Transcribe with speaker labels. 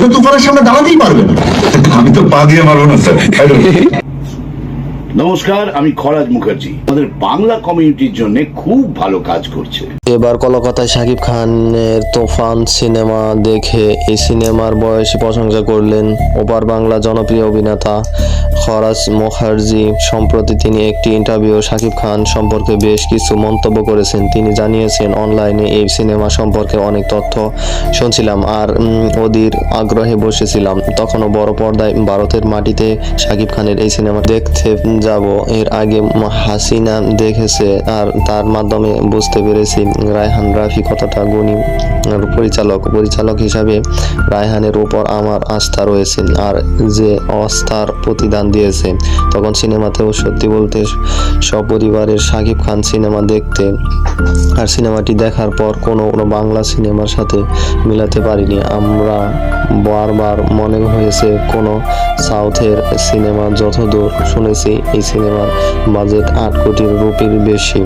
Speaker 1: তো তুফানের সামনে দাঁড়াতেই পারবে না।
Speaker 2: আমি তো পা দিয়ে মারবো না স্যার।
Speaker 3: নমস্কার, আমি খরাজ মুখার্জি। আমাদের বাংলা কমিউনিটির জন্য খুব ভালো কাজ করছে।
Speaker 4: এবার কলকাতায় শাকিব খানের তোফান সিনেমা দেখে এই সিনেমার বয়সী প্রশংসা করলেন ওপার বাংলা জনপ্রিয় অভিনেতা খরাজ মুখার্জি। সম্প্রতি তিনি একটি ইন্টারভিউ শাকিব খান সম্পর্কে বেশ কিছু মন্তব্য করেছেন। তিনি জানিয়েছেন অনলাইনে এই সিনেমা সম্পর্কে অনেক তথ্য শুনছিলাম আর অধীর আগ্রহে বসেছিলাম। তখনও বড় পর্দায় ভারতের মাটিতে শাকিব খানের এই সিনেমা দেখতে যাব। এর আগে হাসিনা দেখেছে আর তার মাধ্যমে বুঝতে পেরেছি রায়হান রাফি কতটা গুণী পরিচালক। পরিচালক হিসাবে রায়হানের উপর আমার আস্থা রয়েছে আর যে অস্থার প্রতিদান দিয়েছে। তখন সিনেমাতেও সত্যি বলতে সপরিবারের শাকিব খান সিনেমা দেখতে আর সিনেমাটি দেখার পর কোনো কোনো বাংলা সিনেমার সাথে মিলাতে পারিনি। আমরা বারবার মনে হয়েছে কোনো সাউথের সিনেমা যতদূর শুনেছি এই সিনেমার বাজেট আট কোটি রুপির বেশি।